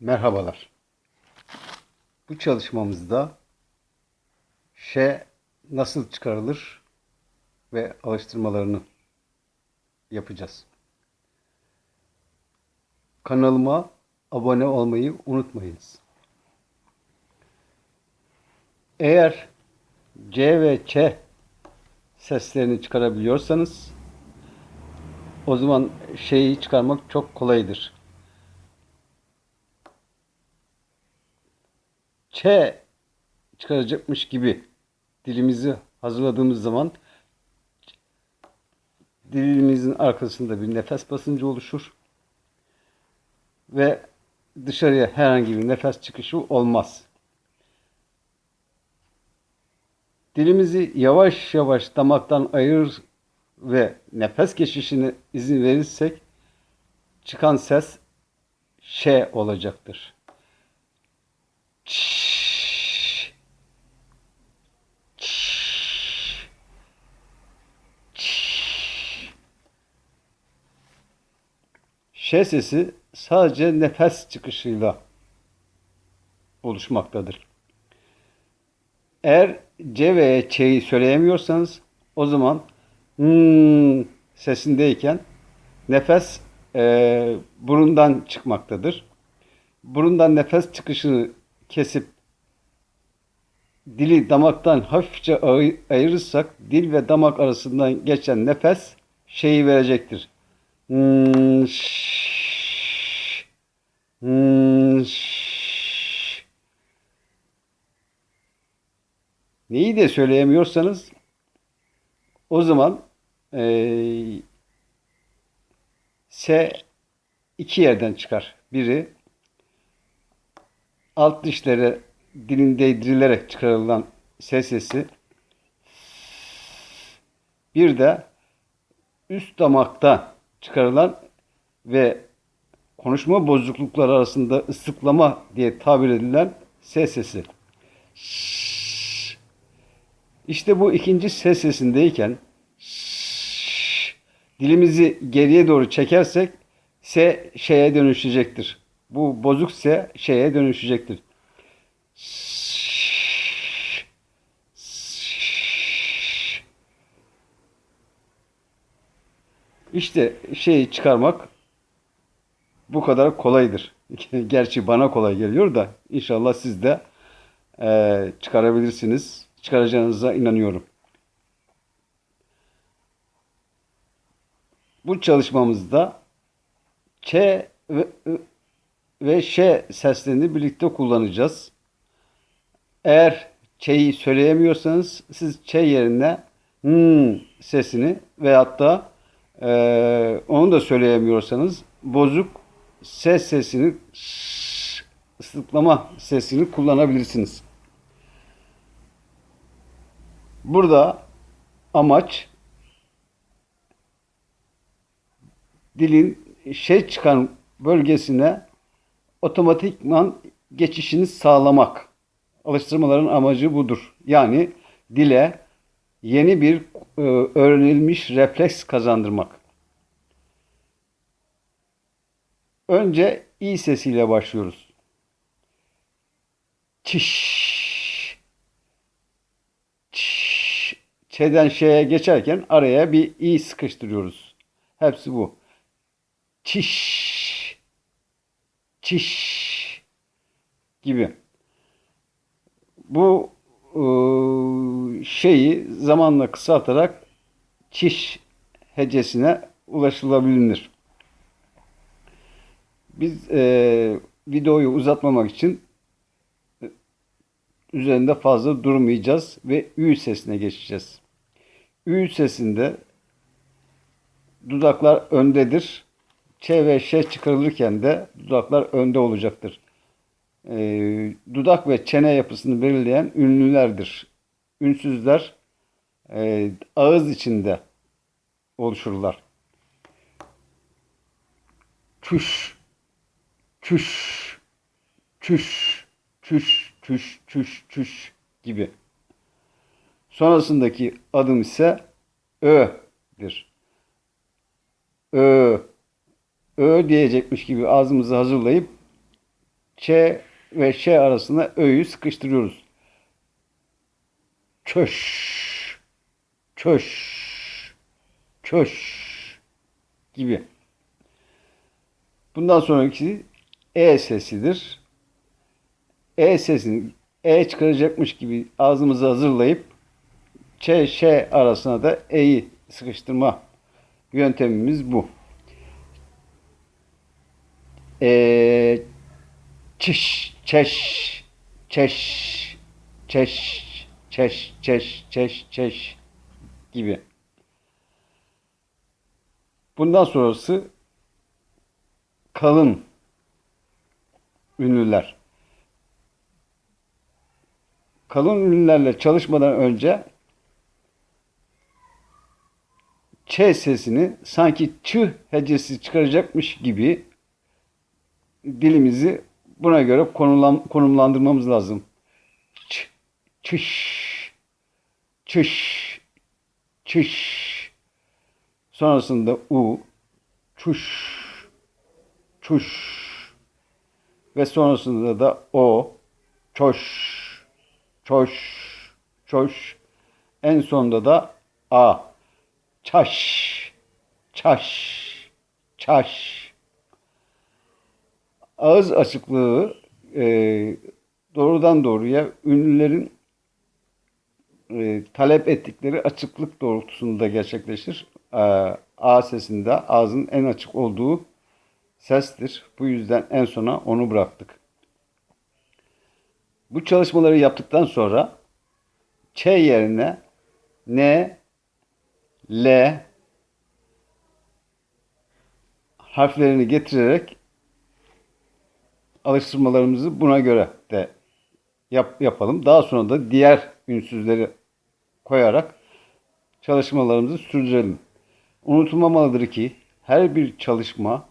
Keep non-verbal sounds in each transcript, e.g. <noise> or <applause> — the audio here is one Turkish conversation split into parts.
Merhabalar. Bu çalışmamızda ş nasıl çıkarılır ve alıştırmalarını yapacağız. Kanalıma abone olmayı unutmayınız. Eğer C ve Ç seslerini çıkarabiliyorsanız o zaman şeyi çıkarmak çok kolaydır. Ç çıkaracakmış gibi dilimizi hazırladığımız zaman dilimizin arkasında bir nefes basıncı oluşur ve dışarıya herhangi bir nefes çıkışı olmaz. Dilimizi yavaş yavaş damaktan ayırır ve nefes geçişine izin verirsek çıkan ses ş olacaktır. Ş sesi sadece nefes çıkışıyla oluşmaktadır. Eğer C ve Ç'yi söyleyemiyorsanız o zaman hmm sesindeyken nefes e, burundan çıkmaktadır. Burundan nefes çıkışını kesip dili damaktan hafifçe ayı- ayırırsak dil ve damak arasından geçen nefes şeyi verecektir. Hmm, hmm. Neyi de söyleyemiyorsanız o zaman eee S iki yerden çıkar. Biri alt dişlere dilin değdirilerek çıkarılan S sesi. Bir de üst damakta çıkarılan ve konuşma bozuklukları arasında ıslıklama diye tabir edilen S sesi. İşte bu ikinci ses sesindeyken dilimizi geriye doğru çekersek S şeye dönüşecektir. Bu bozuk S şeye dönüşecektir. İşte şeyi çıkarmak bu kadar kolaydır. <laughs> Gerçi bana kolay geliyor da inşallah siz de eee, çıkarabilirsiniz. Çıkaracağınıza inanıyorum. Bu çalışmamızda Ç ve, ve Ş seslerini birlikte kullanacağız. Eğer Ç'yi söyleyemiyorsanız siz Ç yerine hmm sesini veyahut da eee, onu da söyleyemiyorsanız bozuk ses sesini şş, ıslıklama sesini kullanabilirsiniz. Burada amaç dilin şey çıkan bölgesine otomatikman geçişini sağlamak. Alıştırmaların amacı budur. Yani dile yeni bir e, öğrenilmiş refleks kazandırmak. Önce i sesiyle başlıyoruz. Çiş. Çiş. Ç'den şeye geçerken araya bir i sıkıştırıyoruz. Hepsi bu. Çiş. Çiş. Gibi. Bu ıı, şeyi zamanla kısaltarak çiş hecesine ulaşılabilir. Biz e, videoyu uzatmamak için e, üzerinde fazla durmayacağız ve ü sesine geçeceğiz. Ü sesinde dudaklar öndedir. Ç ve ş çıkarılırken de dudaklar önde olacaktır. Ee, dudak ve çene yapısını belirleyen ünlülerdir. Ünsüzler e, ağız içinde oluşurlar. Çüş, çüş, çüş, çüş, çüş, çüş, çüş gibi. Sonrasındaki adım ise ö'dir. Ö, ö diyecekmiş gibi ağzımızı hazırlayıp Ç ve Ş arasına ö'yü sıkıştırıyoruz. Çöş, çöş, çöş gibi. Bundan sonraki E sesidir. E sesini E çıkaracakmış gibi ağzımızı hazırlayıp Ç, Ş arasına da E'yi sıkıştırma yöntemimiz bu. E, çiş, çeş, çeş, çeş, çeş, çeş, çeş, çeş gibi. Bundan sonrası kalın ünlüler. Kalın ünlülerle çalışmadan önce ç sesini sanki ç hecesi çıkaracakmış gibi dilimizi buna göre konulan, konumlandırmamız lazım. Ç, çış, çış, çış. Sonrasında u, çuş, çuş ve sonrasında da o, çoş, çoş, çoş. En sonunda da a, çaş, çaş, çaş. Ağız açıklığı e, doğrudan doğruya ünlülerin e, talep ettikleri açıklık doğrultusunda gerçekleşir. E, A sesinde ağzın en açık olduğu sestir. Bu yüzden en sona onu bıraktık. Bu çalışmaları yaptıktan sonra Ç yerine N, L harflerini getirerek alıştırmalarımızı buna göre de yap, yapalım. Daha sonra da diğer ünsüzleri koyarak çalışmalarımızı sürdürelim. Unutulmamalıdır ki her bir çalışma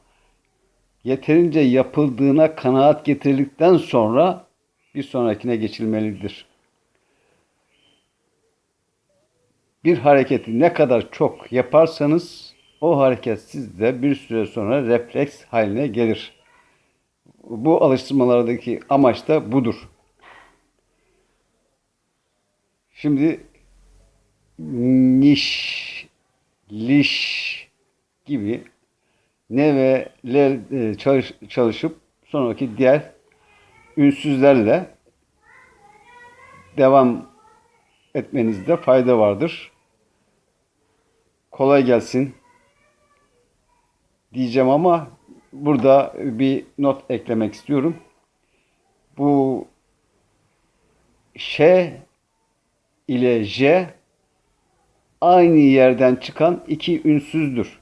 yeterince yapıldığına kanaat getirildikten sonra bir sonrakine geçilmelidir. Bir hareketi ne kadar çok yaparsanız o hareket sizde bir süre sonra refleks haline gelir. Bu alıştırmalardaki amaç da budur. Şimdi niş, liş gibi ne ve le e, çalış, çalışıp sonraki diğer ünsüzlerle devam etmenizde fayda vardır. Kolay gelsin diyeceğim ama burada bir not eklemek istiyorum. Bu ş ile j aynı yerden çıkan iki ünsüzdür.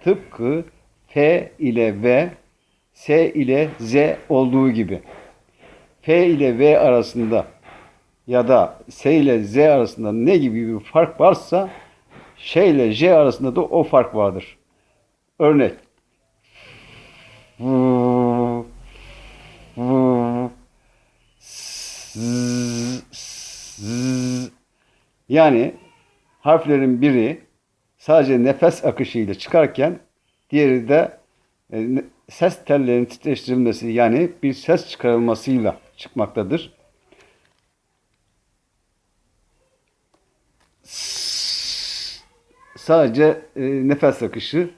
Tıpkı F ile V, S ile Z olduğu gibi. F ile V arasında ya da S ile Z arasında ne gibi bir fark varsa Ş ile J arasında da o fark vardır. Örnek. Yani harflerin biri sadece nefes akışıyla çıkarken diğeri de e, ses tellerinin titreştirilmesi yani bir ses çıkarılmasıyla çıkmaktadır. Sadece e, nefes akışı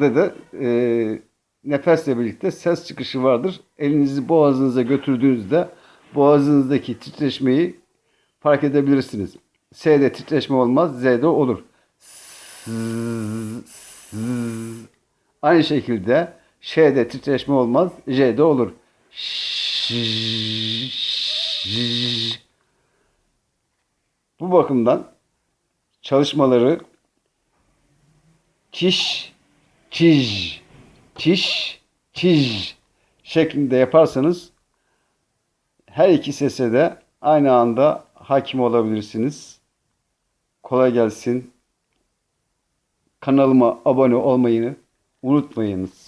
da da e, nefesle birlikte ses çıkışı vardır. Elinizi boğazınıza götürdüğünüzde boğazınızdaki titreşmeyi fark edebilirsiniz. S'de titreşme olmaz, Z'de olur. Aynı şekilde Ş'de titreşme olmaz, J'de olur. Bu bakımdan çalışmaları çiş, çiz, çiş, çiz şeklinde yaparsanız her iki sese de aynı anda hakim olabilirsiniz. Kolay gelsin. Kanalıma abone olmayı unutmayınız.